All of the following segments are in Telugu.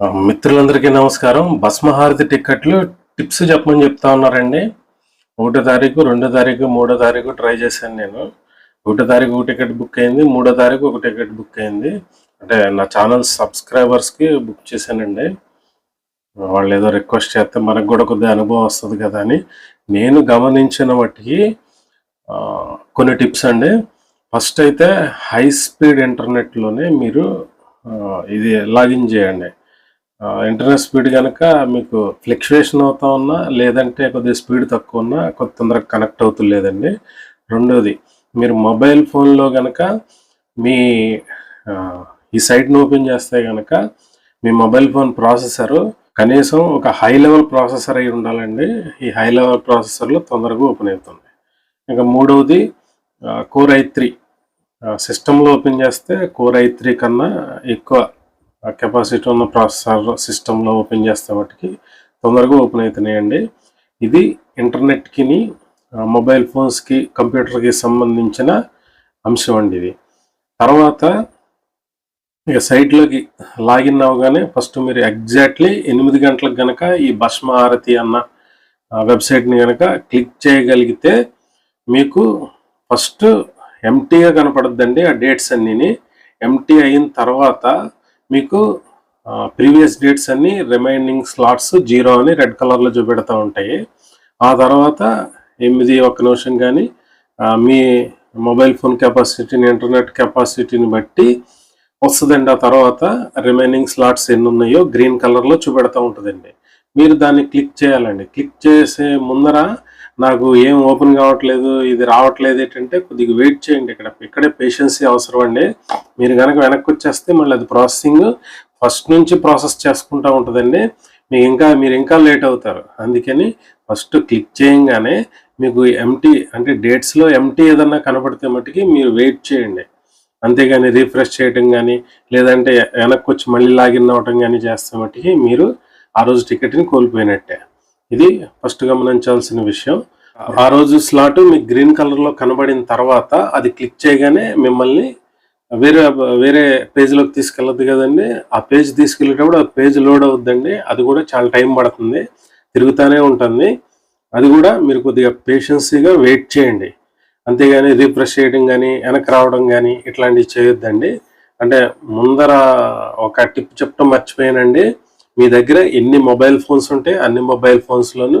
మిత్రులందరికీ నమస్కారం. భస్మహారతి టిక్కెట్లు టిప్స్ చెప్పమని చెప్తా ఉన్నారండి. ఒకటో తారీఖు రెండో తారీఖు మూడో తారీఖు ట్రై చేశాను నేను. ఒకటో తారీఖు ఒక టికెట్ బుక్ అయింది మూడో తారీఖు ఒక టికెట్ బుక్ అయింది. అంటే నా ఛానల్ సబ్స్క్రైబర్స్కి బుక్ చేశానండి. వాళ్ళు ఏదో రిక్వెస్ట్ చేస్తే మనకు కూడా కొద్దిగా అనుభవం వస్తుంది కదా అని. నేను గమనించిన వాటికి కొన్ని టిప్స్ అండి. ఫస్ట్ అయితే హై స్పీడ్ ఇంటర్నెట్లోనే మీరు ఇది లాగిన్ చేయండి. ఇంటర్నెట్ స్పీడ్ కనుక మీకు ఫ్లెక్చువేషన్ అవుతా ఉన్నా లేదంటే కొద్దిగా స్పీడ్ తక్కువ ఉన్నా కొద్ది తొందరగా కనెక్ట్ అవుతులేదండి. రెండోది మీరు మొబైల్ ఫోన్లో కనుక మీ ఈ సైట్ని ఓపెన్ చేస్తే కనుక మీ మొబైల్ ఫోన్ ప్రాసెసర్ కనీసం ఒక హై లెవెల్ ప్రాసెసర్ అయి ఉండాలండి. ఈ హై లెవెల్ ప్రాసెసర్లో తొందరగా ఓపెన్ అవుతుంది. ఇంకా మూడవది కోర్ ఐ త్రీ సిస్టంలో ఓపెన్ చేస్తే కోర్ ఐ త్రీ కన్నా ఎక్కువ కెపాసిటీ ఉన్న ప్రాసెసర్ సిస్టంలో ఓపెన్ చేస్తే వాటికి తొందరగా ఓపెన్ అవుతున్నాయండి ఇది ఇంటర్నెట్కి మొబైల్ ఫోన్స్కి కంప్యూటర్కి సంబంధించిన అంశం అండి ఇది. తర్వాత ఇక సైట్లోకి లాగిన్ అవగానే ఫస్ట్ మీరు ఎగ్జాక్ట్లీ ఎనిమిది గంటలకు గనక ఈ భస్మ హారతి అన్న వెబ్సైట్ని కనుక క్లిక్ చేయగలిగితే మీకు ఫస్ట్ ఎంటీగా కనపడద్దండి ఆ డేట్స్ అన్నీని. ఎంటీ అయిన తర్వాత మీకు ప్రీవియస్ డేట్స్ అన్ని రిమైనింగ్ స్లాట్స్ జీరో అని రెడ్ కలర్లో చూపెడతా ఉంటాయి. ఆ తర్వాత ఎనిమిది ఒక్క నిమిషం కానీ మీ మొబైల్ ఫోన్ కెపాసిటీని ఇంటర్నెట్ కెపాసిటీని బట్టి వస్తుందండి. ఆ తర్వాత రిమైనింగ్ స్లాట్స్ ఎన్ని ఉన్నాయో గ్రీన్ కలర్లో చూపెడతా ఉంటుందండి. మీరు దాన్ని క్లిక్ చేయాలండి. క్లిక్ చేసే ముందర నాకు ఏం ఓపెన్ కావట్లేదు ఇది రావట్లేదు ఏంటంటే కొద్దిగా వెయిట్ చేయండి ఇక్కడ. ఇక్కడే పేషెన్సీ అవసరం అండి. మీరు కనుక వెనక్కి వచ్చేస్తే మళ్ళీ అది ప్రాసెసింగ్ ఫస్ట్ నుంచి ప్రాసెస్ చేసుకుంటూ ఉంటుందండి. మీకు ఇంకా మీరు ఇంకా లేట్ అవుతారు. అందుకని ఫస్ట్ క్లిక్ చేయంగానే మీకు ఎంటీ అంటే డేట్స్లో ఎంటీ ఏదన్నా కనపడితే మట్టుకి మీరు వెయిట్ చేయండి. అంతేగాని రీఫ్రెష్ చేయటం కానీ లేదంటే వెనక్కి వచ్చి మళ్ళీ లాగిన్ అవ్వటం కానీ చేస్తే మట్టుకి మీరు ఆ రోజు టికెట్ని కోల్పోయినట్టే. ఇది ఫస్ట్ గమనించాల్సిన విషయం. ఆ రోజు స్లాట్ మీకు గ్రీన్ కలర్లో కనబడిన తర్వాత అది క్లిక్ చేయగానే మిమ్మల్ని వేరే వేరే పేజ్లోకి తీసుకెళ్ళదు కదండి. ఆ పేజ్ తీసుకెళ్ళేటప్పుడు ఆ పేజ్ లోడ్ అవుద్దండి. అది కూడా చాలా టైం పడుతుంది. తిరుగుతూనే ఉంటుంది. అది కూడా మీరు కొద్దిగా పేషెన్సీగా వెయిట్ చేయండి. అంతేగాని రీఫ్రెష్ చేయడం కానీ వెనక్కి రావడం కానీ ఇట్లాంటివి చేయొద్దండి. అంటే ముందర ఒక టిప్ చెప్పడం మర్చిపోయానండి. మీ దగ్గర ఎన్ని మొబైల్ ఫోన్స్ ఉంటే అన్ని మొబైల్ ఫోన్స్లోనూ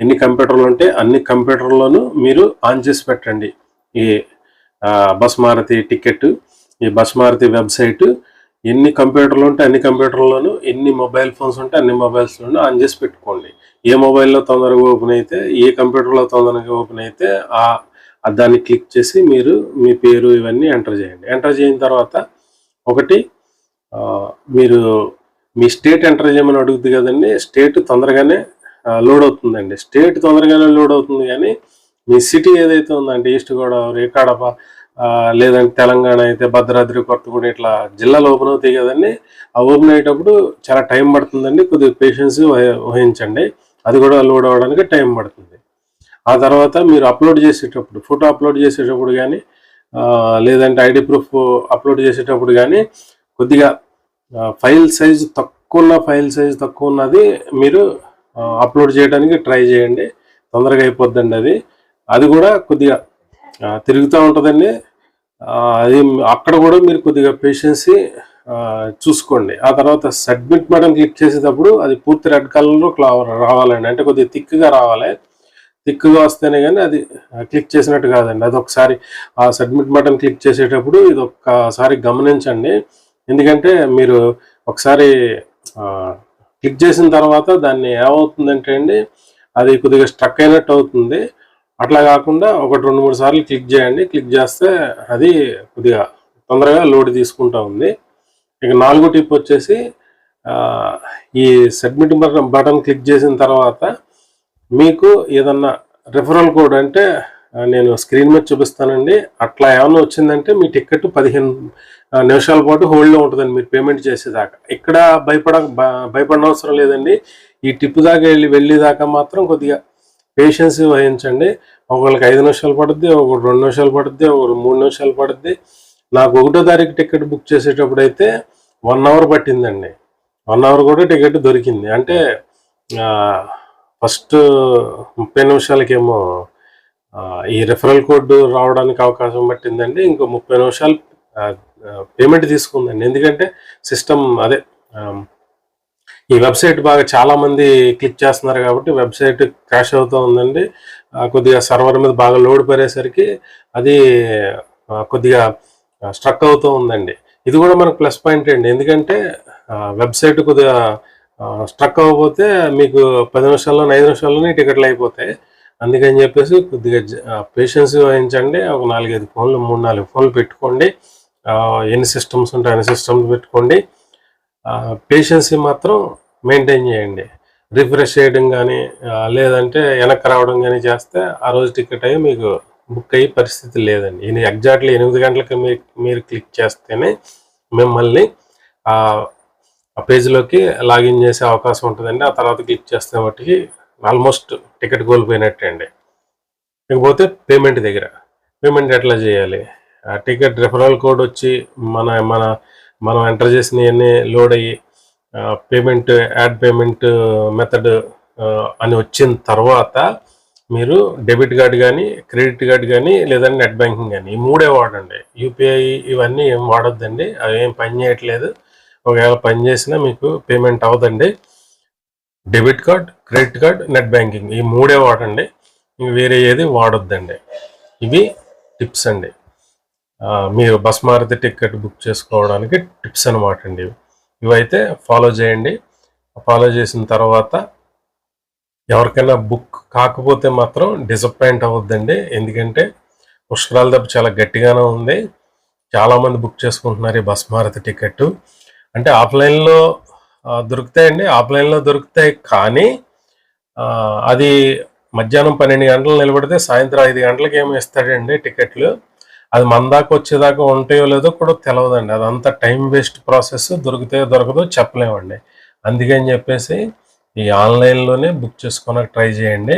ఎన్ని కంప్యూటర్లు ఉంటే అన్ని కంప్యూటర్లోనూ మీరు ఆన్ చేసి పెట్టండి. ఈ బస్ మారుతి టికెట్ ఈ బస్ మారుతి వెబ్సైట్ ఎన్ని కంప్యూటర్లు ఉంటే అన్ని కంప్యూటర్లోనూ ఎన్ని మొబైల్ ఫోన్స్ ఉంటే అన్ని మొబైల్స్లోనూ ఆన్ చేసి పెట్టుకోండి. ఏ మొబైల్లో తొందరగా ఓపెన్ అయితే ఏ కంప్యూటర్లో తొందరగా ఓపెన్ అయితే ఆ దాన్ని క్లిక్ చేసి మీరు మీ పేరు ఇవన్నీ ఎంటర్ చేయండి. ఎంటర్ చేసిన తర్వాత ఒకటి మీరు మీ స్టేట్ ఎంటర్ చేయమని అడుగుతుంది కదండి. స్టేట్ తొందరగానే లోడ్ అవుతుందండి. స్టేట్ తొందరగానే లోడ్ అవుతుంది కానీ మీ సిటీ ఏదైతే ఉందంటే ఈస్ట్ గోదావరి కడప లేదంటే తెలంగాణ అయితే భద్రాద్రి కొత్తగూడెం ఇట్లా జిల్లాలు ఓపెన్ అవుతాయి కదండి. ఆ ఓపెన్ అయ్యేటప్పుడు చాలా టైం పడుతుందండి. కొద్దిగా పేషెన్స్ వహించండి. అది కూడా లోడ్ అవ్వడానికి టైం పడుతుంది. ఆ తర్వాత మీరు అప్లోడ్ చేసేటప్పుడు ఫోటో అప్లోడ్ చేసేటప్పుడు కానీ లేదంటే ఐడి ప్రూఫ్ అప్లోడ్ చేసేటప్పుడు కానీ కొద్దిగా ఫైల్ సైజ్ తక్కువ ఉన్న ఫైల్ సైజ్ తక్కువ ఉన్నది మీరు అప్లోడ్ చేయడానికి ట్రై చేయండి. తొందరగా అయిపోద్దండి అది. అది కూడా కొద్దిగా తిరుగుతూ ఉంటుందండి. అది అక్కడ కూడా మీరు కొద్దిగా పేషెన్సీ చూసుకోండి. ఆ తర్వాత సబ్మిట్ బటన్ క్లిక్ చేసేటప్పుడు అది పూర్తి రెడ్ కలర్లో రావాలండి. అంటే కొద్దిగా థిక్గా రావాలి. థిక్గా వస్తేనే కానీ అది క్లిక్ చేసినట్టు కాదండి. అది ఒకసారి ఆ సబ్మిట్ బటన్ క్లిక్ చేసేటప్పుడు ఇది ఒక్కసారి గమనించండి. ఎందుకంటే మీరు ఒకసారి క్లిక్ చేసిన తర్వాత దాన్ని ఏమవుతుందంటే అండి అది కొద్దిగా స్ట్రక్ అయినట్టు అవుతుంది. అట్లా కాకుండా ఒకటి రెండు మూడు సార్లు క్లిక్ చేయండి. క్లిక్ చేస్తే అది కొద్దిగా తొందరగా లోడ్ తీసుకుంటా ఉంది. ఇక నాలుగో టిప్ వచ్చేసి ఈ సబ్మిట్ బటన్ బటన్ క్లిక్ చేసిన తర్వాత మీకు ఏదన్నా రెఫరల్ కోడ్ అంటే నేను స్క్రీన్ మీద చూపిస్తానండి. అట్లా ఏమైనా వచ్చిందంటే మీ టికెట్ పదిహేను నిమిషాల పాటు హోల్డ్లో ఉంటుందండి. మీరు పేమెంట్ చేసేదాకా. ఇక్కడ భయపడ భయపడనవసరం అవసరం లేదండి. ఈ టిప్ దాకా వెళ్ళి వెళ్ళేదాకా మాత్రం కొద్దిగా పేషెన్స్ వహించండి. ఒకళ్ళకి ఐదు నిమిషాలు పడుద్ది ఒకటి రెండు నిమిషాలు పడుద్ది ఒకటి మూడు నిమిషాలు పడుద్ది. నాకు ఒకటో తారీఖు టికెట్ బుక్ చేసేటప్పుడు అయితే వన్ అవర్ పట్టిందండి. వన్ అవర్ కూడా టికెట్ దొరికింది. అంటే ఫస్ట్ ముప్పై నిమిషాలకేమో ఈ రెఫరల్ కోడ్ రావడానికి అవకాశం పట్టిందండి. ఇంకో ముప్పై నిమిషాలు పేమెంట్ తీసుకుందండి. ఎందుకంటే సిస్టమ్ అదే ఈ వెబ్సైట్ బాగా చాలా మంది క్లిక్ చేస్తున్నారు కాబట్టి వెబ్సైట్ క్రాష్ అవుతూ ఉందండి. కొద్దిగా సర్వర్ మీద బాగా లోడ్ పడేసరికి అది కొద్దిగా స్ట్రక్ అవుతూ ఉందండి. ఇది కూడా మనకు ప్లస్ పాయింట్ అండి. ఎందుకంటే వెబ్సైట్ కొద్దిగా స్ట్రక్ అవ్వకపోతే మీకు పది నిమిషాల్లో ఐదు నిమిషాల్లోనే టికెట్లు అయిపోతాయి. అందుకని చెప్పేసి కొద్దిగా పేషెన్స్ వహించండి. ఒక నాలుగైదు ఫోన్లు మూడు నాలుగు ఫోన్లు పెట్టుకోండి. ఎన్ని సిస్టమ్స్ ఉంటాయి అన్ని సిస్టమ్స్ పెట్టుకోండి. పేషెన్సీ మాత్రం మెయింటైన్ చేయండి. రిఫ్రెష్ చేయడం కానీ లేదంటే వెనక్కి రావడం కానీ చేస్తే ఆ రోజు టికెట్ అయ్యి మీకు బుక్ అయ్యే పరిస్థితి లేదండి. ఇది ఎగ్జాక్ట్లీ ఎనిమిది గంటలకి మీరు మీరు క్లిక్ చేస్తేనే మిమ్మల్ని ఆ పేజ్లోకి లాగిన్ చేసే అవకాశం ఉంటుందండి. ఆ తర్వాత క్లిక్ చేస్తే వాటికి ఆల్మోస్ట్ టికెట్ కోల్పోయినట్టే అండి. ఇకపోతే పేమెంట్ దగ్గర. పేమెంట్ ఎట్లా చేయాలి? ఆ టికెట్ రెఫరల్ కోడ్ వచ్చి మన మన మనం ఎంటర్ చేసినవన్నీ లోడ్ అయ్యి పేమెంట్ యాడ్ పేమెంట్ మెథడ్ అని వచ్చిన తర్వాత మీరు డెబిట్ కార్డ్ కానీ క్రెడిట్ కార్డ్ కానీ లేదంటే నెట్ బ్యాంకింగ్ కానీ ఈ మూడే వాడండి. యూపీఐ ఇవన్నీ ఏం వాడొద్దండి. అవి ఏం పని చేయట్లేదు. ఒకవేళ పని చేసినా మీకు పేమెంట్ అవ్వదండి debit card credit card net banking ఈ మూడే వాడండి. వేరే ఏది వాడొద్దండి. ఇవి టిప్స్ అండి. మీరు బస్ మారుతి టికెట్ బుక్ చేసుకోవడానికి టిప్స్ అనమాట అండి ఇవి. ఇవైతే ఫాలో చేయండి. ఫాలో చేసిన తర్వాత ఎవరికైనా బుక్ కాకపోతే మాత్రం డిసప్పాయింట్ అవ్వద్దండి. ఎందుకంటే పుష్కరాల దెబ్బ చాలా గట్టిగానే ఉంది. చాలా మంది బుక్ చేసుకుంటున్నారు ఈ బస్ మారుతి టికెట్. అంటే ఆఫ్లైన్లో దొరుకుతాయండి. ఆఫ్లైన్లో దొరుకుతాయి కానీ అది మధ్యాహ్నం పన్నెండు గంటలు నిలబడితే సాయంత్రం ఐదు గంటలకి ఏమి ఇస్తాడండి టికెట్లు? అది మన దాకా వచ్చేదాకా ఉంటాయో లేదో కూడా తెలియదండి అదంతా టైం వేస్ట్ ప్రాసెస్. దొరికితే దొరకదో చెప్పలేమండి. అందుకని చెప్పేసి ఈ ఆన్లైన్లోనే బుక్ చేసుకోవడానికి ట్రై చేయండి.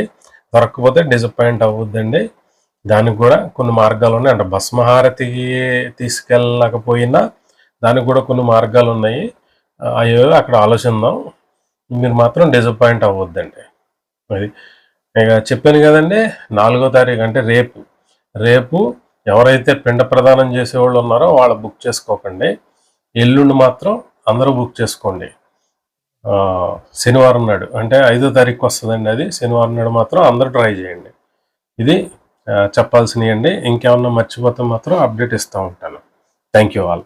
దొరకకపోతే డిసప్పాయింట్ అవ్వద్దండి. దానికి కూడా కొన్ని మార్గాలు ఉన్నాయి. అంటే బస్ తీసుకెళ్ళకపోయినా దానికి కూడా కొన్ని మార్గాలు ఉన్నాయి. అయ్యో అక్కడ ఆలోచిద్దాం. మీరు మాత్రం డిసప్పాయింట్ అవ్వద్దండి. అది ఇక చెప్పాను కదండి నాలుగో తారీఖు అంటే రేపు. రేపు ఎవరైతే పిండ ప్రదానం చేసేవాళ్ళు ఉన్నారో వాళ్ళు బుక్ చేసుకోకండి. ఎల్లుండి మాత్రం అందరూ బుక్ చేసుకోండి. శనివారం నాడు అంటే ఐదో తారీఖు వస్తుందండి అది. శనివారం నాడు మాత్రం అందరూ ట్రై చేయండి. ఇది చెప్పాల్సినవి అండి ఇంకేమన్నా మర్చిపోతే మాత్రం అప్డేట్ ఇస్తూ ఉంటాను. Thank you all